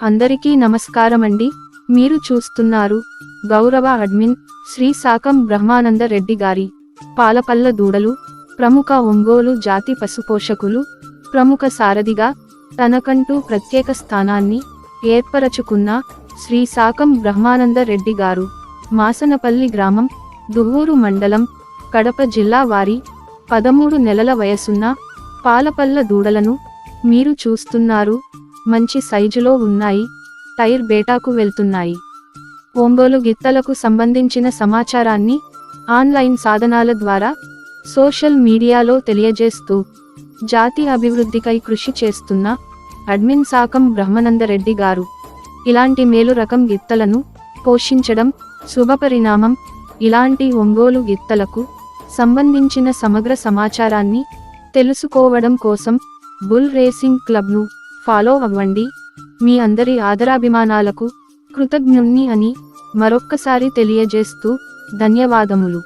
అందరికీ నమస్కారమండి. మీరు చూస్తున్నారు గౌరవ అడ్మిన్ శ్రీ సాకం బ్రహ్మానంద రెడ్డి గారి పాలపల్ల దూడలు ప్రముఖ ఒంగోలు జాతి పశుపోషకులు ప్రముఖ సారథిగా తనకంటూ ప్రత్యేక స్థానాన్ని ఏర్పరచుకున్న శ్రీ సాకం బ్రహ్మానంద రెడ్డి గారు మాసనపల్లి గ్రామం దువ్వూరు మండలం కడప జిల్లా వారి పదమూడు నెలల వయసున్న పాలపల్ల దూడలను మీరు చూస్తున్నారు. మంచి సైజులో ఉన్నాయి టైర్ బేటాకు వెళ్తున్నాయి. ఒంగోలు గిత్తలకు సంబంధించిన సమాచారాన్ని ఆన్లైన్ సాధనాల ద్వారా సోషల్ మీడియాలో తెలియజేస్తూ జాతి అభివృద్ధికై కృషి చేస్తున్న అడ్మిన్ సాకం బ్రహ్మనందరెడ్డి గారు. ఇలాంటి మేలు రకం గిత్తలను పోషించడం శుభపరిణామం ఇలాంటి ఒంగోలు గిత్తలకు సంబంధించిన సమగ్ర సమాచారాన్ని తెలుసుకోవడం కోసం బుల్ రేసింగ్ క్లబ్ను ఫాలో అవ్వండి. మీ అందరి ఆదరాభిమానాలకు కృతజ్ఞుణ్ణి అని మరొక్కసారి తెలియజేస్తూ ధన్యవాదములు.